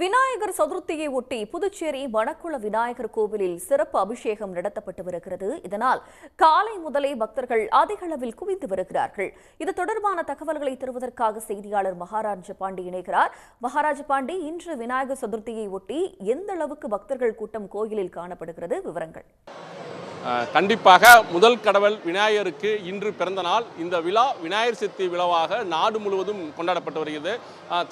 விநாயகர் சதுர்த்தியை ஒட்டி புதுச்சேரி வடக்குள விநாயகர் கோவிலில் சிறப்பு அபிஷேகம் நடத்தப்பட்டு வருகிறது. இதனால் காலை முதலே பக்தர்கள் அதிக அளவில் குவிந்து வருகிறார்கள். இது தொடர்பான தகவல்களை தருவதற்காக செய்தியாளர் மகாராஜ பாண்டி இணைகிறார். மகாராஜ பாண்டி இன்று விநாயகர் சதுர்த்தியை ஒட்டி எந்த அளவுக்கு பக்தர்கள் கூட்டம் கோயிலில் காணப்படுகிறது? விவரங்கள். கண்டிப்பாக முதல் கடவுள் விநாயகருக்கு இன்று பிறந்த நாள். இந்த விழா விநாயகர் சதுர்த்தி விழாவாக நாடு முழுவதும் கொண்டாடப்பட்டு வருகிறது.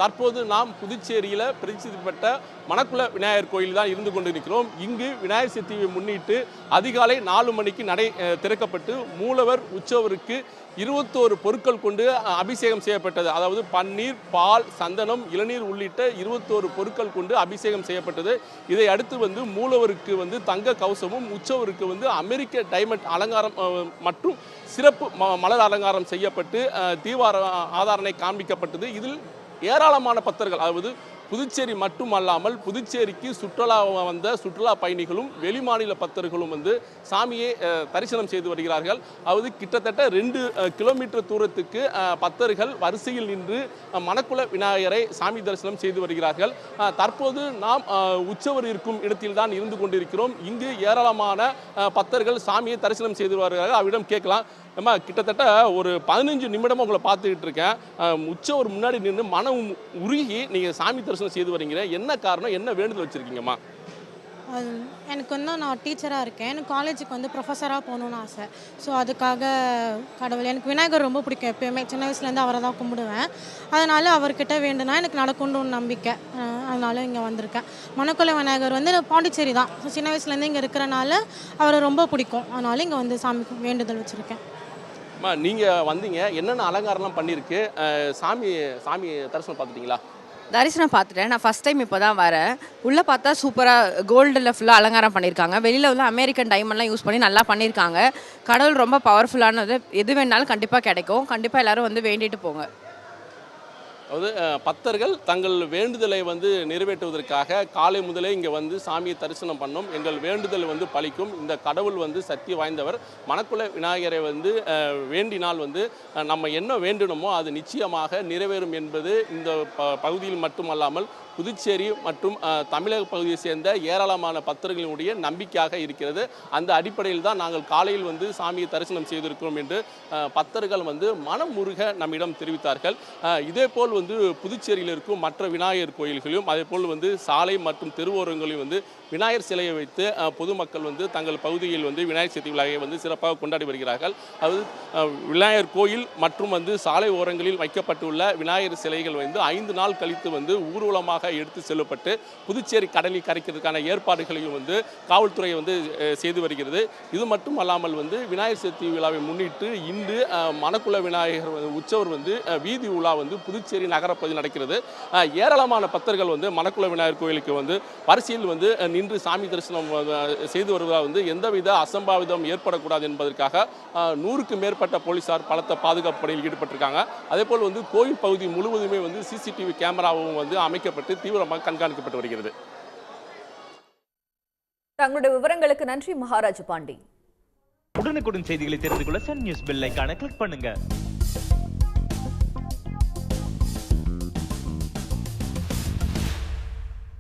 தற்போது நாம் புதுச்சேரியில் பிரசித்தி பெற்ற மணக்குள விநாயகர் கோயில் தான் இருந்து கொண்டிருக்கிறோம். இங்கு விநாயகர் சதுர்த்தியை முன்னிட்டு அதிகாலை நாலு மணிக்கு நடை திறக்கப்பட்டு மூலவர் உற்சவருக்கு இருபத்தோரு பொருட்கள் கொண்டு அபிஷேகம் செய்யப்பட்டது. அதாவது பன்னீர் பால் சந்தனம் இளநீர் உள்ளிட்ட இருபத்தோரு பொருட்கள் கொண்டு அபிஷேகம் செய்யப்பட்டது. இதை அடுத்து வந்து மூலவருக்கு வந்து தங்க கவசமும் உற்சவருக்கு வந்து அமெரிக்க டைமண்ட் அலங்காரம் மற்றும் சிறப்பு ம- மலர் அலங்காரம் செய்யப்பட்டு தீவார தீபார ஆதாரணை காண்பிக்கப்பட்டது. இதில் ஏராளமான பக்தர்கள் அதாவது புதுச்சேரி மட்டுமல்லாமல் புதுச்சேரிக்கு சுற்றுலா வந்த சுற்றுலா பயணிகளும் வெளிமாநில பக்தர்களும் வந்து சாமியை தரிசனம் செய்து வருகிறார்கள். அதாவது கிட்டத்தட்ட ரெண்டு கிலோமீட்டர் தூரத்துக்கு பக்தர்கள் வரிசையில் நின்று மணக்குள விநாயகரை சாமி தரிசனம் செய்து வருகிறார்கள். தற்போது நாம் உச்சவர் உற்சவர் இருக்கும் இடத்தில் தான் இருந்து கொண்டிருக்கிறோம். இங்கு ஏராளமான பக்தர்கள் சாமியை தரிசனம் செய்து வருகிறார்கள். அவரிடம் கேட்கலாம். அம்மா கிட்டத்தட்ட ஒரு பதினஞ்சு நிமிடமாக உங்களை பார்த்துக்கிட்டு இருக்கேன். அஹ், ஒரு முன்னாடி நின்று மனம் உருகி நீங்கள் சாமி தரிசனம் செய்து வரீங்க. என்ன காரணம் என்ன வேண்டுதல் வச்சுருக்கீங்கம்மா? அது எனக்கு வந்து நான் டீச்சராக இருக்கேன். எனக்கு காலேஜுக்கு வந்து ப்ரொஃபஸராக போகணுன்னு ஆசை. ஸோ அதுக்காக கடவுள் எனக்கு விநாயகர் ரொம்ப பிடிக்கும் எப்பயுமே. சின்ன வயசுலேருந்து அவரை தான் கும்பிடுவேன். அதனால் அவர்கிட்ட வேண்டுனா எனக்கு நடக்கும்னு ஒரு நம்பிக்கை. அதனால இங்கே வந்திருக்கேன். மனக்குலை விநாயகர் வந்து பாண்டிச்சேரி தான். ஸோ சின்ன வயசுலேருந்து இங்கே இருக்கிறனால அவரை ரொம்ப பிடிக்கும். அதனால இங்கே வந்து சாமிக்கு வேண்டுதல் வச்சுருக்கேன். அம்மா நீங்கள் வந்தீங்க. என்னென்ன அலங்காரம்லாம் பண்ணியிருக்கு சாமி சாமி தரிசனம் பார்த்துட்டீங்களா? தரிசனம் பார்த்துட்டேன். நான் ஃபஸ்ட் டைம் இப்போ தான் வரேன். உள்ளே பார்த்தா சூப்பராக கோல்டில் ஃபுல்லாக அலங்காரம் பண்ணியிருக்காங்க. வெளியில் வந்து அமெரிக்கன் டைமண்ட்லாம் யூஸ் பண்ணி நல்லா பண்ணியிருக்காங்க. கடவுள் ரொம்ப பவர்ஃபுல்லானது எது வேணாலும் கண்டிப்பாக கிடைக்கும். கண்டிப்பாக எல்லாரும் வந்து வேண்டிட்டு போங்க. அதாவது பக்தர்கள் தங்கள் வேண்டுதலை வந்து நிறைவேற்றுவதற்காக காலை முதலே இங்கே வந்து சாமியை தரிசனம் பண்ணோம். எங்கள் வேண்டுதல் வந்து பலிக்கும். இந்த கடவுள் வந்து சக்தி வாய்ந்தவர். மணக்குள விநாயகரை வந்து வேண்டினால் வந்து நம்ம என்ன வேண்டணுமோ அது நிச்சயமாக நிறைவேறும் என்பது இந்த ப- பகுதியில் மட்டுமல்லாமல் புதுச்சேரி மற்றும் தமிழக பகுதியை சேர்ந்த ஏராளமான பக்தர்களினுடைய நம்பிக்கையாக இருக்கிறது. அந்த அடிப்படையில் தான் நாங்கள் காலையில் வந்து சாமியை தரிசனம் செய்திருக்கிறோம் என்று பக்தர்கள் வந்து மனம் முருக நம்மிடம் தெரிவித்தார்கள். இதே இதேபோல் வந்து புதுச்சேரியில் இருக்கும் மற்ற விநாயகர் கோயில்களையும் அதே போல் வந்து சாலை மற்றும் தெருவோரங்களையும் வந்து விநாயகர் சிலையை வைத்து பொதுமக்கள் வந்து தங்கள் பகுதியில் வந்து விநாயகர் சதுர்த்தி விழாவை வந்து சிறப்பாக கொண்டாடி வருகிறார்கள். அது விநாயகர் கோயில் மற்றும் வந்து சாலை ஓரங்களில் வைக்கப்பட்டுள்ள விநாயகர் சிலைகள் வந்து ஐந்து நாள் கழித்து வந்து ஊர்வலமாக எடுத்து செல்லப்பட்டு புதுச்சேரி கடலில் கரைக்கிறதுக்கான ஏற்பாடுகளையும் வந்து காவல்துறை வந்து செய்து வருகிறது. இது மட்டும் அல்லாமல் வந்து விநாயகர் சதுர்த்தி விழாவை முன்னிட்டு இன்று மணக்குள விநாயகர் வந்து உற்சவர் வந்து வீதி உலா வந்து புதுச்சேரி நகரப்பகுதியில் நடக்கிறது. அஹ், ஏராளமான பக்தர்கள் வந்து மணக்குள விநாயகர் கோயிலுக்கு வந்து வரிசையில் வந்து நின்று சாமி தரிசனம் செய்து வருவதால் வந்து எந்தவித அசம்பாவிதம் ஏற்படக்கூடாது என்பதற்காக நூறுக்கும் மேற்பட்ட போலீசார் பலத்த பாதுகாப்பு பணியில் ஈடுபட்டிருக்காங்க. அதேபோல் வந்து கோயில் பகுதி முழுவதுமே வந்து சிசிடிவி கேமராவும் வந்து அமைக்கப்பட்டு தீவிரமாக கண்காணிக்கப்பட்டு வருகிறது. தங்களுடைய விவரங்களுக்கு நன்றி மகாராஜ பாண்டி. உடனுக்குடன் செய்திகளை தெரிந்து கொள்ள சன் நியூஸ் பெல் ஐகானை கிளிக் பண்ணுங்க.